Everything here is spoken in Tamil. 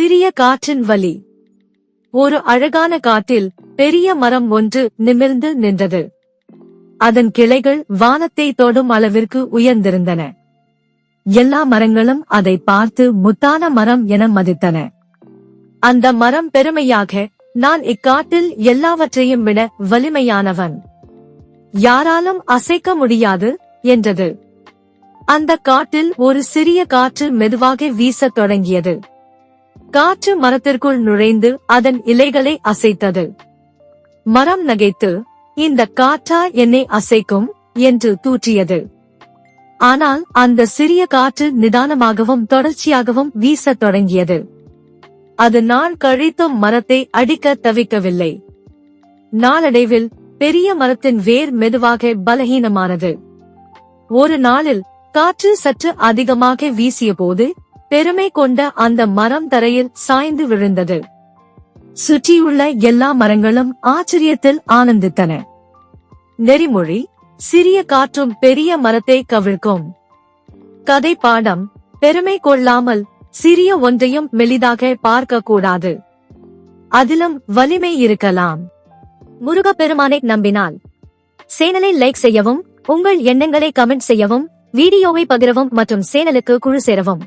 சிறிய காற்றின் வலி. ஒரு அழகான காட்டில் பெரிய மரம் ஒன்று நிமிர்ந்து நின்றது. அதன் கிளைகள் வானத்தை தொடும் அளவிற்கு உயர்ந்திருந்தன. எல்லா மரங்களும் அதை பார்த்து முத்தான மரம் என மதித்தன. அந்த மரம் பெருமையாக நான் இக்காட்டில் எல்லாவற்றையும் விட வலிமையானவன். யாராலும் அசைக்க முடியாது என்றது. அந்த காட்டில் ஒரு சிறிய காற்று மெதுவாக வீசத் தொடங்கியது. காற்று மரத்திற்குள் நுழைந்து அதன் இலைகளை அசைத்தது. மரம் நகைத்து இந்த காற்றா என்னை அசைக்கும் என்று தூற்றியது. ஆனால் அந்த சிறிய காற்று நிதானமாகவும் தொடர்ச்சியாகவும் வீசத் தொடங்கியது. அது நான் கழித்தும் மரத்தை அடிக்க தவிக்கவில்லை. நாளடைவில் பெரிய மரத்தின் வேர் மெதுவாக பலகீனமானது. ஒரு நாளில் காற்று சற்று அதிகமாக வீசியபோது பெருமை கொண்ட அந்த மரம் தரையில் சாய்ந்து விழுந்தது. சுற்றியுள்ள எல்லா மரங்களும் ஆச்சரியத்தில் ஆனந்தித்தன. நெறிமொழி சிறிய காற்றும் பெரிய மரத்தை கவிழ்க்கும். கதை பாடம் பெருமை கொள்ளாமல் சிறிய ஒன்றையும் மெலிதாக பார்க்க கூடாது அதிலும் வலிமை இருக்கலாம். முருகப்பெருமானை நம்பினால். சேனலை லைக் செய்யவும் உங்கள் எண்ணங்களை கமெண்ட் செய்யவும் வீடியோவை பகிரவும் மற்றும் சேனலுக்கு குழு சேரவும்.